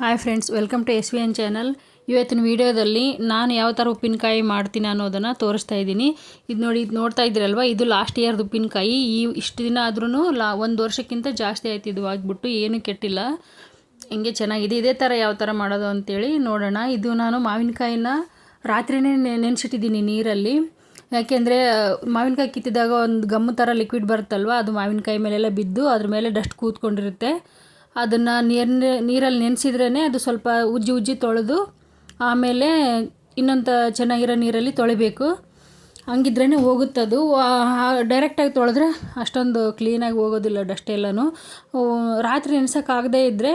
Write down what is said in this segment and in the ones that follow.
Hi friends welcome to S V N channel ಇವತ್ತಿನ ವಿಡಿಯೋದಲ್ಲಿ ನಾನು ಯಾವ ಥರ ಉಪ್ಪಿನಕಾಯಿ ಮಾಡ್ತೀನಿ ಅನ್ನೋದನ್ನು ತೋರಿಸ್ತಾ ಇದ್ದೀನಿ. ಇದು ನೋಡಿ, ಇದು ನೋಡ್ತಾ ಇದ್ದೀರಲ್ವ? ಇದು ಲಾಸ್ಟ್ ಇಯರ್ದು ಉಪ್ಪಿನಕಾಯಿ. ಈ ಇಷ್ಟು ದಿನ ಆದ್ರೂ ಲಾ, ಒಂದು ವರ್ಷಕ್ಕಿಂತ ಜಾಸ್ತಿ ಆಯ್ತು ಇದು ಆಗಿಬಿಟ್ಟು, ಏನೂ ಕೆಟ್ಟಿಲ್ಲ. ಹಿಂಗೆ ಚೆನ್ನಾಗಿದೆ, ಇದೇ ಥರ ಯಾವ ಥರ ಮಾಡೋದು ಅಂತೇಳಿ ನೋಡೋಣ. ಇದು ನಾನು ಮಾವಿನಕಾಯಿನ ರಾತ್ರಿನೇ ನೆನೆಸಿಟ್ಟಿದ್ದೀನಿ ನೀರಲ್ಲಿ. ಯಾಕೆಂದರೆ ಮಾವಿನಕಾಯಿ ಕಿತ್ತಿದಾಗ ಒಂದು ಗಮ್ಮು ಥರ ಲಿಕ್ವಿಡ್ ಬರುತ್ತಲ್ವ? ಅದು ಮಾವಿನಕಾಯಿ ಮೇಲೆಲ್ಲ ಬಿದ್ದು ಅದ್ರ ಮೇಲೆ ಡಸ್ಟ್ ಕೂತ್ಕೊಂಡಿರುತ್ತೆ. ಅದನ್ನು ನೀರ್ ನೀರಲ್ಲಿ ನೆನೆಸಿದ್ರೇ ಅದು ಸ್ವಲ್ಪ ಉಜ್ಜಿ ಉಜ್ಜಿ ತೊಳೆದು ಆಮೇಲೆ ಇನ್ನೊಂದು ಚೆನ್ನಾಗಿರೋ ನೀರಲ್ಲಿ ತೊಳಿಬೇಕು. ಹಂಗಿದ್ರೇ ಹೋಗುತ್ತದು ಡೈರೆಕ್ಟಾಗಿ ತೊಳೆದ್ರೆ ಅಷ್ಟೊಂದು ಕ್ಲೀನಾಗಿ ಹೋಗೋದಿಲ್ಲ ಡಸ್ಟ್ ಎಲ್ಲನೂ. ರಾತ್ರಿ ನೆನೆಸೋಕ್ಕಾಗದೇ ಇದ್ದರೆ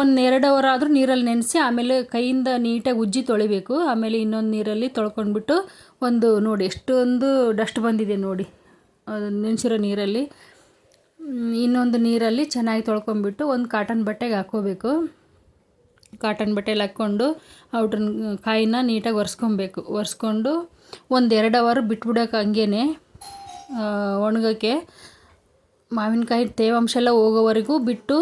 ಒಂದು ಎರಡು ಅವರ್ ಆದರೂ ನೀರಲ್ಲಿ ನೆನೆಸಿ ಆಮೇಲೆ ಕೈಯಿಂದ ನೀಟಾಗಿ ಉಜ್ಜಿ ತೊಳಿಬೇಕು. ಆಮೇಲೆ ಇನ್ನೊಂದು ನೀರಲ್ಲಿ ತೊಳ್ಕೊಂಡ್ಬಿಟ್ಟು ಒಂದು ನೋಡಿ, ಎಷ್ಟೊಂದು ಡಸ್ಟ್ ಬಂದಿದೆ ನೋಡಿ. ನೆನೆಸಿರೋ ನೀರಲ್ಲಿ. ಇನ್ನೊಂದು ನೀರಲ್ಲಿ ಚೆನ್ನಾಗಿ ತೊಳ್ಕೊಂಬಿಟ್ಟು ಒಂದು ಕಾಟನ್ ಬಟ್ಟೆಗೆ ಹಾಕ್ಕೋಬೇಕು. ಕಾಟನ್ ಬಟ್ಟೆಲಿ ಹಾಕ್ಕೊಂಡು ಔಟ್ರನ್ ಕಾಯಿನ ನೀಟಾಗಿ ಒರೆಸ್ಕೊಬೇಕು. ಒರೆಸ್ಕೊಂಡು ಒಂದು ಎರಡು ಅವರು ಬಿಟ್ಬಿಡೋಕೆ ಹಂಗೇ ಒಣಗೋಕ್ಕೆ. ಮಾವಿನಕಾಯಿ ತೇವಾಂಶ ಎಲ್ಲ ಹೋಗೋವರೆಗೂ ಬಿಟ್ಟು,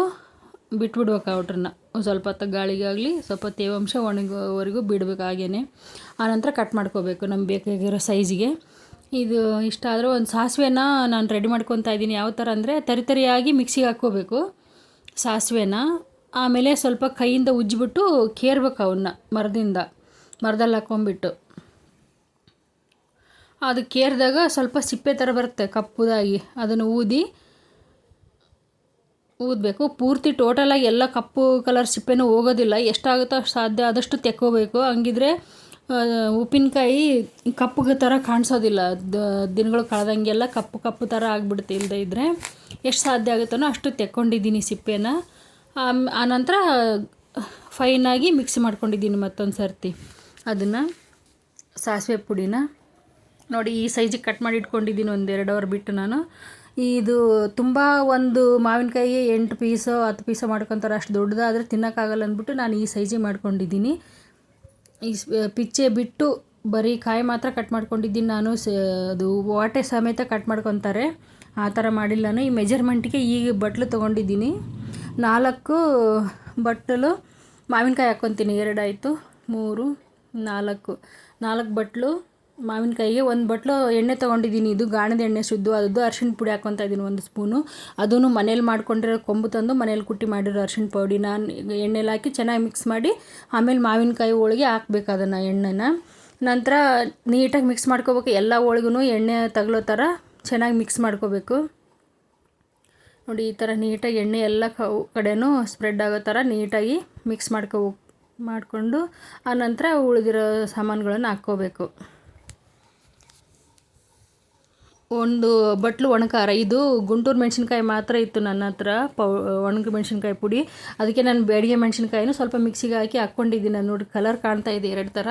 ಬಿಟ್ಬಿಡ್ಬೇಕು ಔಟ್ರನ್ನ ಸ್ವಲ್ಪ ಹೊತ್ತು ಗಾಳಿಗಾಗಲಿ ಸ್ವಲ್ಪ ತೇವಾಂಶ ಒಣಗೋವರೆಗೂ ಬಿಡಬೇಕು ಹಾಗೇ ಆನಂತರ ಕಟ್ ಮಾಡ್ಕೋಬೇಕು. ನಮ್ಗೆ ಬೇಕಾಗಿರೋ ಸೈಜಿಗೆ ಇದು ಇಷ್ಟ ಆದರೆ ಒಂದು ಸಾಸಿವೆನ ನಾನು ರೆಡಿ ಮಾಡ್ಕೊತಾ ಇದ್ದೀನಿ. ಯಾವ ಥರ ಅಂದರೆ ತರಿತರಿಯಾಗಿ ಮಿಕ್ಸಿಗೆ ಹಾಕ್ಕೋಬೇಕು. ಸಾಸಿವೆನ. ಆಮೇಲೆ ಸ್ವಲ್ಪ ಕೈಯಿಂದ ಉಜ್ಜಿಬಿಟ್ಟು ಕೇರ್ಬೇಕು ಅವನ್ನ ಮರದಿಂದ. ಮರದಲ್ಲಿ ಹಾಕ್ಕೊಂಬಿಟ್ಟು ಅದು ಕೇರಿದಾಗ ಸ್ವಲ್ಪ ಸಿಪ್ಪೆ ಥರ ಬರುತ್ತೆ ಕಪ್ಪುದಾಗಿ. ಅದನ್ನು ಊದಿ ಊದಬೇಕು. ಪೂರ್ತಿ ಟೋಟಲಾಗಿ ಎಲ್ಲ ಕಪ್ಪು ಕಲರ್ ಸಿಪ್ಪೆನೂ ಹೋಗೋದಿಲ್ಲ. ಎಷ್ಟಾಗುತ್ತೋ ಸಾಧ್ಯ ಆದಷ್ಟು ತೆಕ್ಕೋಬೇಕು. ಹಂಗಿದ್ರೆ ಉಪ್ಪಿನಕಾಯಿ ಕಪ್ಪಗೆ ಥರ ಕಾಣಿಸೋದಿಲ್ಲ. ದಿನಗಳು ಕಳೆದಂಗೆಲ್ಲ ಕಪ್ಪು ಕಪ್ಪು ಥರ ಆಗಿಬಿಡುತ್ತೆ ಇಲ್ಲದೇ ಇದ್ದರೆ ಎಷ್ಟು ಸಾಧ್ಯ ಆಗುತ್ತೋ ಅಷ್ಟು ತೆಕ್ಕೊಂಡಿದ್ದೀನಿ ಸಿಪ್ಪೆನ. ಆನಂತರ ಫೈನಾಗಿ ಮಿಕ್ಸ್ ಮಾಡ್ಕೊಂಡಿದ್ದೀನಿ ಮತ್ತೊಂದು ಸರ್ತಿ. ಅದನ್ನು ಸಾಸಿವೆ ಪುಡಿನ. ನೋಡಿ, ಈ ಸೈಜಿಗೆ ಕಟ್ ಮಾಡಿ ಇಟ್ಕೊಂಡಿದ್ದೀನಿ ಒಂದು ಎರಡು ಅವರ್ ಬಿಟ್ಟು ನಾನು. ಇದು ತುಂಬ ಒಂದು ಮಾವಿನಕಾಯಿ ಎಂಟು ಪೀಸೋ ಹತ್ತು ಪೀಸೋ ಮಾಡ್ಕೊತಾರೆ, ಅಷ್ಟು ದೊಡ್ಡದಾದರೆ ತಿನ್ನೋಕ್ಕಾಗಲ್ಲ ಅಂದ್ಬಿಟ್ಟು ನಾನು ಈ ಸೈಜಿಗೆ ಮಾಡ್ಕೊಂಡಿದ್ದೀನಿ. ಈ ಪಿಚ್ಚೆ ಬಿಟ್ಟು ಬರೀ ಕಾಯಿ ಮಾತ್ರ ಕಟ್ ಮಾಡ್ಕೊಂಡಿದ್ದೀನಿ ನಾನು. ಸ, ಅದು ವಾಟೆ ಸಮೇತ ಕಟ್ ಮಾಡ್ಕೊತಾರೆ. ಆ ಥರ ಮಾಡಿಲ್ಲ ನಾನು. ಈ ಮೆಜರ್ಮೆಂಟ್ಗೆ ಈಗ ಬಟ್ಲು ತೊಗೊಂಡಿದ್ದೀನಿ. ನಾಲ್ಕು ಬಟ್ಟಲು ಮಾವಿನಕಾಯಿ ಹಾಕ್ಕೊತೀನಿ. ಎರಡಾಯಿತು ಮೂರು, ನಾಲ್ಕು. ನಾಲ್ಕು ಬಟ್ಲು ಮಾವಿನಕಾಯಿಗೆ ಒಂದು ಬಟ್ಲು ಎಣ್ಣೆ ತೊಗೊಂಡಿದ್ದೀನಿ. ಇದು ಗಾಣದ ಎಣ್ಣೆ ಶುದ್ಧವಾದದ್ದು ಅರ್ಶಿಣ ಪುಡಿ ಹಾಕ್ಕೊತಾ ಇದ್ದೀನಿ ಒಂದು ಸ್ಪೂನು. ಅದನ್ನು ಮನೇಲಿ ಮಾಡ್ಕೊಂಡಿರೋ ಕೊಂಬು ತಂದು ಮನೇಲಿ ಕುಟ್ಟಿ ಮಾಡಿರೋ ಅರ್ಶಿಣ ಪೌಡಿ ನಾನು ಎಣ್ಣೆಲಿ ಹಾಕಿ ಚೆನ್ನಾಗಿ ಮಿಕ್ಸ್ ಮಾಡಿ ಆಮೇಲೆ ಮಾವಿನಕಾಯಿ ಹೋಳಿಗೆ ಹಾಕ್ಬೇಕು ಅದನ್ನು ಎಣ್ಣೆನ. ನಂತರ ನೀಟಾಗಿ ಮಿಕ್ಸ್ ಮಾಡ್ಕೋಬೇಕು. ಎಲ್ಲ ಹೋಳಿಗೂ ಎಣ್ಣೆ ತಗಲೋ ಥರ ಚೆನ್ನಾಗಿ ಮಿಕ್ಸ್ ಮಾಡ್ಕೋಬೇಕು. ನೋಡಿ, ಈ ಥರ ನೀಟಾಗಿ ಎಣ್ಣೆ ಎಲ್ಲ ಕಡೆನೂ ಸ್ಪ್ರೆಡ್ ಆಗೋ ಥರ ನೀಟಾಗಿ ಮಿಕ್ಸ್ ಮಾಡ್ಕೋಬೇಕು ಮಾಡಿಕೊಂಡು ನಂತರ ಉಳಿದಿರೋ ಸಾಮಾನುಗಳನ್ನು ಹಾಕ್ಕೋಬೇಕು. ಒಂದು ಬಟ್ಲು ಒಣಕಾರ. ಇದು ಗುಂಟೂರು ಮೆಣಸಿನ್ಕಾಯಿ ಮಾತ್ರ ಇತ್ತು ನನ್ನ ಹತ್ರ, ಪೌ, ಒಣಗ ಮೆಣಸಿನ್ಕಾಯಿ ಪುಡಿ. ಅದಕ್ಕೆ ನಾನು ಬೇಡಿಗೆ ಮೆಣಸಿನ್ಕಾಯಿನೂ ಸ್ವಲ್ಪ ಮಿಕ್ಸಿಗೆ ಹಾಕಿ ಹಾಕ್ಕೊಂಡಿದ್ದೀನಿ. ನೋಡಿ ಕಲರ್ ಕಾಣ್ತಾ ಇದೆ ಎರಡು ಥರ.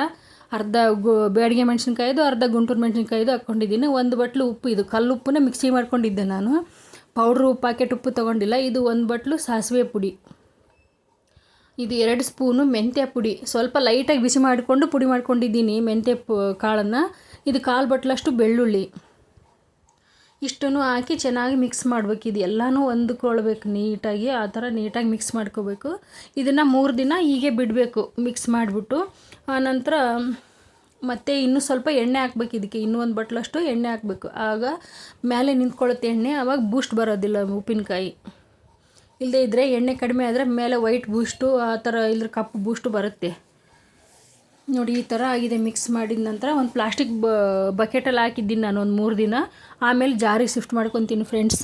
ಅರ್ಧ ಗು, ಬೇಡಿಗೆ ಮೆಣಸಿನ್ಕಾಯಿದು, ಅರ್ಧ ಗುಂಟೂರು ಮೆಣಸಿನ್ಕಾಯಿದು ಹಾಕ್ಕೊಂಡಿದ್ದೀನಿ. ಒಂದು ಬಟ್ಲು ಉಪ್ಪು, ಇದು ಕಲ್ಲುಪ್ಪನ್ನ ಮಿಕ್ಸಿ ಮಾಡ್ಕೊಂಡಿದ್ದೆ ನಾನು. ಪೌಡ್ರು ಪ್ಯಾಕೆಟ್ ಉಪ್ಪು ತೊಗೊಂಡಿಲ್ಲ. ಇದು ಒಂದು ಬಟ್ಲು ಸಾಸಿವೆ ಪುಡಿ. ಇದು ಎರಡು ಸ್ಪೂನು ಮೆಂತ್ಯ ಪುಡಿ. ಸ್ವಲ್ಪ ಲೈಟಾಗಿ ಬಿಸಿ ಮಾಡಿಕೊಂಡು ಪುಡಿ ಮಾಡ್ಕೊಂಡಿದ್ದೀನಿ ಮೆಂತ್ಯ ಪು, ಕಾಳನ್ನು. ಇದು ಕಾಲು ಬಟ್ಲಷ್ಟು ಬೆಳ್ಳುಳ್ಳಿ. ಇಷ್ಟನ್ನು ಹಾಕಿ ಚೆನ್ನಾಗಿ ಮಿಕ್ಸ್ ಮಾಡಬೇಕು. ಇದು ಎಲ್ಲನೂ ಹೊಂದ್ಕೊಳ್ಬೇಕು ನೀಟಾಗಿ. ಆ ಥರ ನೀಟಾಗಿ ಮಿಕ್ಸ್ ಮಾಡ್ಕೋಬೇಕು. ಇದನ್ನು ಮೂರು ದಿನ ಹೀಗೆ ಬಿಡಬೇಕು ಮಿಕ್ಸ್ ಮಾಡಿಬಿಟ್ಟು. ಆನಂತರ ಮತ್ತು ಇನ್ನೂ ಸ್ವಲ್ಪ ಎಣ್ಣೆ ಹಾಕ್ಬೇಕು ಇದಕ್ಕೆ. ಇನ್ನೂ ಒಂದು ಬಟ್ಲಷ್ಟು ಎಣ್ಣೆ ಹಾಕಬೇಕು. ಆಗ ಮೇಲೆ ನಿಂತ್ಕೊಳ್ಳುತ್ತೆ ಎಣ್ಣೆ. ಆವಾಗ ಬೂಸ್ಟ್ ಬರೋದಿಲ್ಲ ಉಪ್ಪಿನಕಾಯಿ. ಇಲ್ಲದೇ ಇದ್ದರೆ ಎಣ್ಣೆ ಕಡಿಮೆ ಆದರೆ ಮೇಲೆ ವೈಟ್ ಬೂಸ್ಟು ಆ ಥರ ಇಲ್ಲದ್ರೆ ಕಪ್ಪು ಬೂಸ್ಟು ಬರುತ್ತೆ. ನೋಡಿ, ಈ ಥರ ಆಗಿದೆ. ಮಿಕ್ಸ್ ಮಾಡಿದ ನಂತರ ಒಂದು ಪ್ಲಾಸ್ಟಿಕ್ ಬಕೆಟಲ್ಲಿ ಹಾಕಿದ್ದೀನಿ ನಾನು ಒಂದು ಮೂರು ದಿನ. ಆಮೇಲೆ ಜಾರಿಗೆ ಶಿಫ್ಟ್ ಮಾಡ್ಕೊತೀನಿ ಫ್ರೆಂಡ್ಸ್